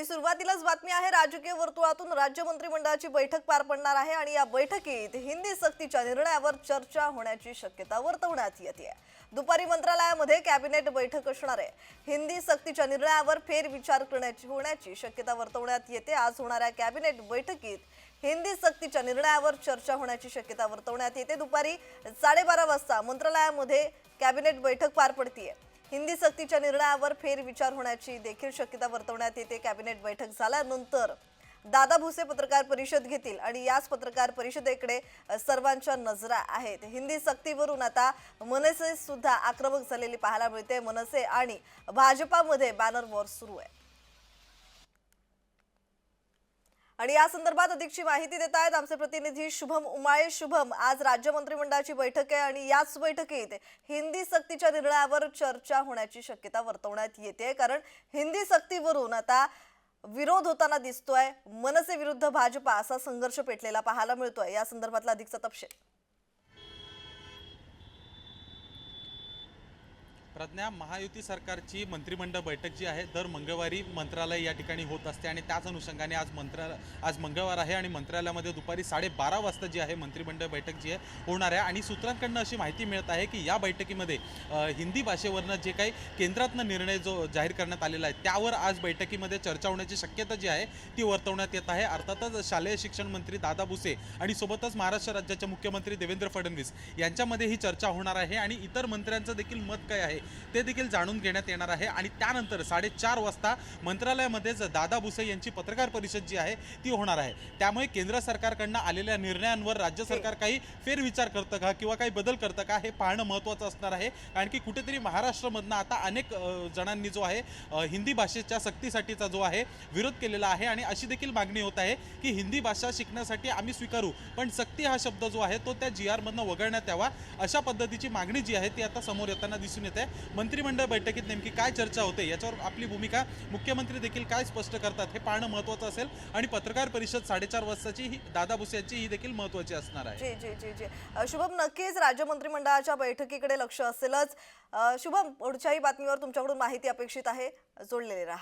आणि सुरुवातीलाच बातमी आहे राजकीय वर्तुळातून राज्य मंत्रिमंडळाची बैठक पार पडणार आहे आणि या बैठकीत हिंदी सक्तीच्या निर्णयावर चर्चा होण्याची शक्यता वर्तवण्यात येते. दुपारी मंत्रालयामध्ये कॅबिनेट बैठक असणार आहे. हिंदी सक्तीच्या निर्णयावर फेरविचार करण्याची होण्याची शक्यता वर्तवण्यात येते. आज होणाऱ्या कॅबिनेट बैठकीत हिंदी सक्तीच्या निर्णयावर चर्चा होण्याची शक्यता वर्तवण्यात येते. दुपारी साडेबारा वाजता मंत्रालयामध्ये कॅबिनेट बैठक पार पडतीये. हिंदी सक्तीच्या निर्णयावर फेरविचार होण्याची देखील शक्यता वर्तवण्यात येते. कॅबिनेट बैठक झाल्यानंतर दादा भुसे पत्रकार परिषद घेतील आणि याच पत्रकार परिषदेकडे सर्वांच्या नजरा आहेत. हिंदी सक्तीवरून आता मनसे सुद्धा आक्रमक झालेली पाहायला मिळते. मनसे आणि भाजपामध्ये बॅनर वॉर सुरू आहे. आणि या संदर्भात अधिकची माहिती देत आहेत आमचे प्रतिनिधी शुभम उमाळे. शुभम आज राज्य मंत्रिमंडळाची बैठक आहे आणि याच बैठकीत हिंदी सक्तीच्या निर्णयावर चर्चा होण्याची शक्यता वर्तवण्यात येते कारण हिंदी सक्तीवरून आता विरोध होताना दिसतोय मनसे विरुद्ध भाजपा असा संघर्ष पेटलेला पाहायला मिळतोय. या संदर्भातला अधिकचा तपशील. प्रज्ञा महायुती सरकारची मंत्रिमंडळ बैठक जी आहे दर मंगळवारी मंत्रालय या ठिकाणी होत असते आणि त्याच अनुषंगाने आज मंत्रालय आज मंगळवार आहे आणि मंत्रालयामध्ये दुपारी साडेबारा वाजता जी आहे मंत्रिमंडळ बैठक जी आहे होणार आहे. आणि सूत्रांकडनं अशी माहिती मिळत आहे की या बैठकीमध्ये हिंदी भाषेवरनं जे काही केंद्रातनं निर्णय जो जाहीर करण्यात आलेला आहे त्यावर आज बैठकीमध्ये चर्चा होण्याची शक्यता जी आहे ती वर्तवण्यात येत आहे. अर्थातच शालेय शिक्षण मंत्री दादा भुसे आणि सोबतच महाराष्ट्र राज्याचे मुख्यमंत्री देवेंद्र फडणवीस यांच्यामध्ये ही चर्चा होणार आहे आणि इतर मंत्र्यांचं देखील मत काय आहे ते देखील जाणून घेण्यात येणार आहे. आणि त्यानंतर साडेचार वाजता मंत्रालयामध्येच दादा भुसे यांची पत्रकार परिषद जी आहे ती होणार आहे. त्यामुळे केंद्र सरकारकडनं आलेल्या निर्णयांवर राज्य सरकार काही फेरविचार करतं का किंवा काही बदल करतं का हे पाहणं महत्त्वाचं असणार आहे. कारण की कुठेतरी महाराष्ट्रामधनं आता अनेक जणांनी जो आहे हिंदी भाषेच्या सक्तीसाठीचा जो आहे विरोध केलेला आहे. आणि अशी देखील मागणी होत आहे की हिंदी भाषा शिकण्यासाठी आम्ही स्वीकारू पण सक्ती हा शब्द जो आहे तो त्या जी आरमधनं वगळण्यात यावा अशा पद्धतीची मागणी जी आहे ती आता समोर येताना दिसून येते मंत्रिमंडळ बैठकीत नेमकी काय चर्चा होते याच्यावर आपली भूमिका मुख्यमंत्री देखील काय स्पष्ट करतात हे पाहणं महत्त्वाचं असेल. आणि पत्रकार परिषद साडेचार वाजताची ही दादा भुसेची ही देखील महत्त्वाची असणार आहे. जी जी जी जी. शुभम नक्कीच राज्य मंत्रिमंडळाच्या बैठकीकडे लक्ष असेलच. शुभम पुढच्याही बातमीवर तुमच्याकडून माहिती अपेक्षित आहे. जोडलेले राहा.